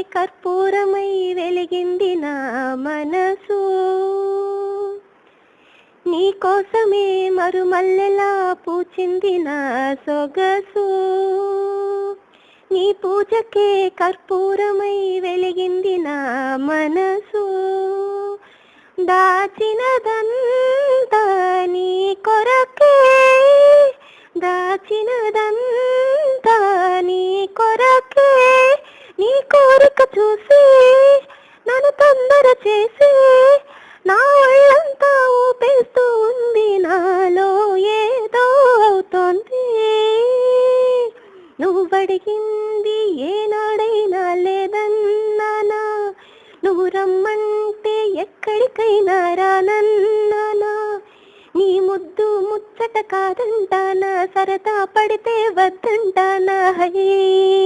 కర్పూరమై వెలిగింది నా మనసు. నీ కోసమే మరుమల్లెలా పూచింది నా సొగసు. నీ పూజకే కర్పూరమై వెలిగింది నా మనసు. దాచినదంతా నీ కొరకే. దాచినదంతా నీ కొరకే. నీ కోరిక చూసి నన్ను తొందర చేసి నా ఒళ్ళంతా ఊపేస్తూ ఉంది నాలో ఏదో అవుతోంది. నువ్వు అడిగింది ఏనాడైనా లేదన్నానా నువ్వు రమ్మంటే ఎక్కడికైనా రానన్నానా నీ ముద్దు ముచ్చట కాదంటానా సరదా పడితే వద్దంటానా హయ్యా